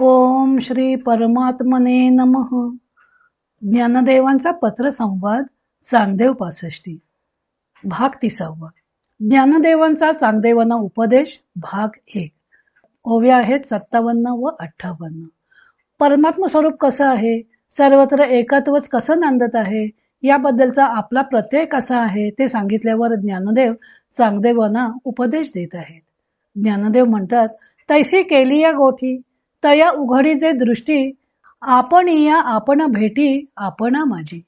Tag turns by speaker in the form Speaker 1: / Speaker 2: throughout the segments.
Speaker 1: ओम श्री परमात्मने नमः. ज्ञानदेवांचा पत्र संवाद चांगदेव पासष्टी. भाग तिसावा. ज्ञानदेवांचा चांगदेवांना उपदेश भाग एक. ओव्या आहेत सत्तावन्न व अठ्ठावन्न. परमात्म स्वरूप कसं आहे? सर्वत्र एकत्वच कसं नांदत आहे? याबद्दलचा आपला प्रत्यय कसा आहे? ते सांगितल्यावर ज्ञानदेव चांगदेवांना उपदेश देत आहेत. ज्ञानदेव म्हणतात तैसी केली या गोठी. तया उघडीचे दृष्टी आपण या आपण भेटी आपणा माझी.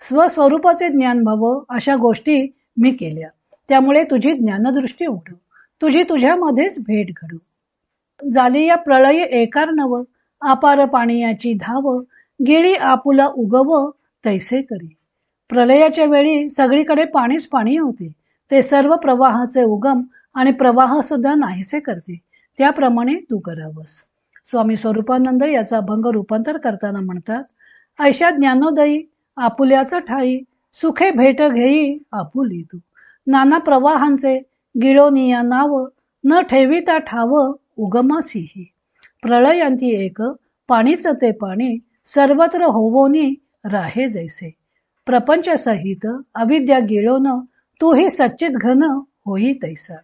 Speaker 1: स्वस्वरूपाचे ज्ञान व्हावं अशा गोष्टी मी केल्या. त्यामुळे तुझी ज्ञानदृष्टी उघडू. तुझी तुझ्यामध्येच भेट घडू. झाली या प्रळय एकार नव अपार पाणीयाची धाव गिळी आपुला उगव तैसे करी. प्रलयाच्या वेळी सगळीकडे पाणीच पाणी होते. ते सर्व प्रवाहाचे उगम आणि प्रवाह सुद्धा नाहीसे करते. त्याप्रमाणे तू करावस. स्वामी स्वरूपानंद याचा अभंग रूपांतर करताना म्हणतात ऐशा ज्ञानोदयी आपुल्याचं ठाई सुखे भेट घेई आपुली तू. नाना प्रवाहांचे गिळोनिया नाव न ठेविता ठाव उगमासीही. प्रळयांती एक पाणीच ते पाणी सर्वत्र होवोनी राहे जैसे. प्रपंच सहित अविद्या गिळोन तूही सच्चित घन होई तैसा.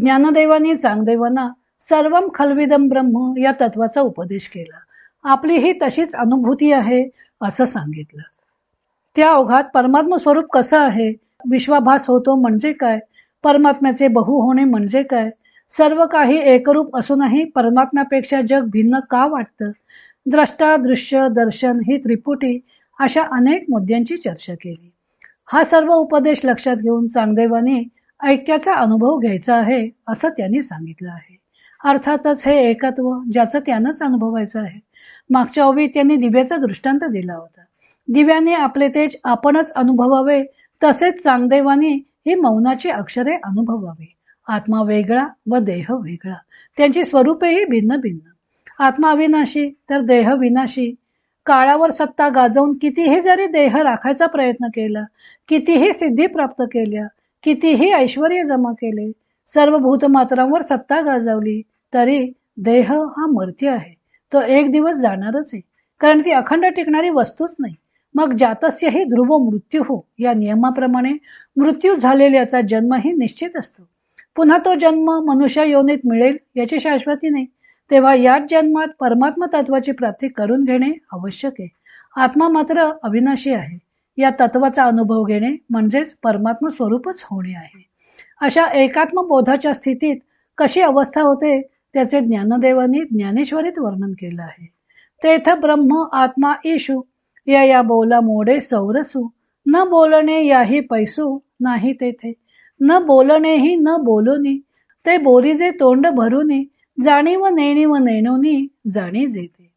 Speaker 1: ज्ञानदेवानी चांगदेवांना सर्वम खलविदम ब्रह्म या तत्वाचा उपदेश केला. आपली ही तशीच अनुभूती आहे असं सांगितलं. त्या ओघात परमात्म स्वरूप कसं आहे? विश्वाभास होतो म्हणजे काय? परमात्म्याचे बहु होणे म्हणजे काय? सर्व काही एकरूप असूनही परमात्म्यापेक्षा जग भिन्न का वाटतं? द्रष्टा दृश्य दर्शन ही त्रिपुटी अशा अनेक मुद्द्यांची चर्चा केली. हा सर्व उपदेश लक्षात घेऊन चांगदेवाने ऐक्याचा अनुभव घ्यायचा आहे असं त्यांनी सांगितलं आहे. अर्थातच हे एकत्व ज्याचं त्यानंच अनुभवायचं आहे. मागच्या ओवीत त्यांनी दिव्याचा दृष्टांत दिला होता. दिव्याने आपले तेज आपणच अनुभवावे तसेच चांगदेवानी ही मौनाची अक्षरे अनुभवावी. आत्मा वेगळा व देह वेगळा. त्यांची स्वरूपेही भिन्न भिन्न. आत्मा अविनाशी तर देह विनाशी. काळावर सत्ता गाजवून कितीही जरी देह राखायचा प्रयत्न केला कितीही सिद्धी प्राप्त केल्या कितीही ऐश्वर जमा केले सर्व भूतमात्रांवर सत्ता गाजवली. तरी देह हा मूर्ती आहे. तो एक दिवस जाणारच आहे. कारण की अखंड टिकणारी वस्तूच नाही. मग जातस्यही ध्रुव मृत्यू हो या नियमाप्रमाणे मृत्यू झालेल्याचा जन्मही निश्चित असतो. पुन्हा तो जन्म मनुष्य योनीत मिळेल याची शाश्वती नाही. तेव्हा याच जन्मात परमात्मा तत्वाची प्राप्ती करून घेणे आवश्यक आहे. आत्मा मात्र अविनाशी आहे. या तत्वाचा अनुभव घेणे म्हणजेच परमात्मा स्वरूपच होणे आहे. अशा एकात्म बोधाच्या स्थितीत कशी अवस्था होते त्याचे ज्ञानदेवांनी ज्ञानेश्वरीत वर्णन केलं आहे. तेथ ब्रह्म आत्मा ईशू या या बोला मोडे सौरसू न बोलणे याही पैसू नाही तेथे. न बोलणेही न बोलोनी ते बोरीजे तोंड भरूनी जाणीव नेणीव नेणोनी जाणी जेते.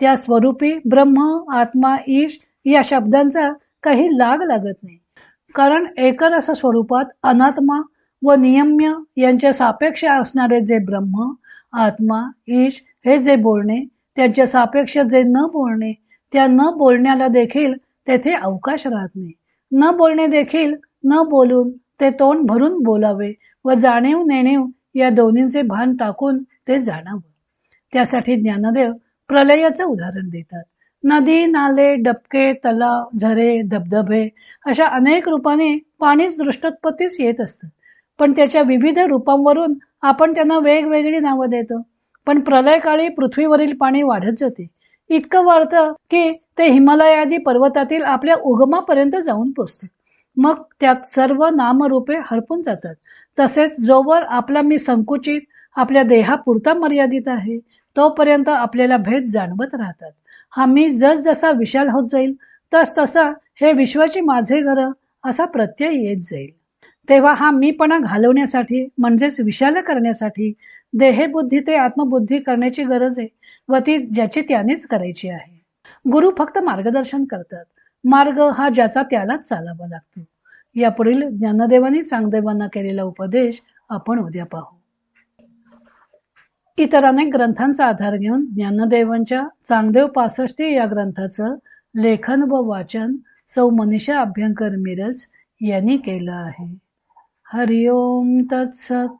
Speaker 1: त्या स्वरूपी ब्रह्म आत्मा ईश या शब्दांचा काही लाग लागत नाही. कारण एकरस स्वरूपात अनात्मा व नियम्य यांच्या सापेक्ष असणारे जे ब्रह्म आत्मा ईश हे जे बोलणे त्यांच्या सापेक्ष जे न बोलणे त्या न बोलण्याला देखील तेथे अवकाश राहत नाही. न बोलणे देखील न बोलून ते तोंड भरून बोलावे व जाणीव नेणीव या दोन्हींचे भान टाकून ते जाणावं. त्यासाठी ज्ञानदेव प्रलयाचं उदाहरण देतात. नदी नाले डबके तलाव झरे धबधबे अशा अनेक रूपाने पाणीच दृष्टोत्पत्तीच येत असतं. पण त्याच्या विविध रूपांवरून आपण त्यांना वेगवेगळी नावं देतो. पण प्रलय काळी पृथ्वीवरील पाणी वाढत जाते. इतकं वाढतं की ते हिमालयादी पर्वतातील आपल्या उगमापर्यंत जाऊन पोचते. मग त्यात सर्व नामरूपे हरपून जातात. तसेच जोवर आपला मी संकुचित आपल्या देहापुरता मर्यादित आहे तोपर्यंत आपल्याला भेद जाणवत राहतात. हा मी जस जसा विशाल होत जाईल तस तसा हे विश्वाची माझे घर असा प्रत्यय येत जाईल. तेव्हा हा मीपणा घालवण्यासाठी म्हणजेच विशाल करण्यासाठी देहबुद्धी ते आत्मबुद्धी करण्याची गरज आहे व ती ज्याची त्यानेच करायची आहे. गुरु फक्त मार्गदर्शन करतात. मार्ग हा ज्याचा त्यालाच चालावा लागतो. यापुढील ज्ञानदेवानी चांगदेवांना केलेला उपदेश आपण उद्या पाहू. इतर अनेक ग्रंथांचा आधार घेऊन ज्ञानदेवांच्या चांगदेव पासष्टी या ग्रंथाचं लेखन व वाचन सौ मनीषा अभ्यंकर मिरज यांनी केलं आहे. हरिओम तत्सत.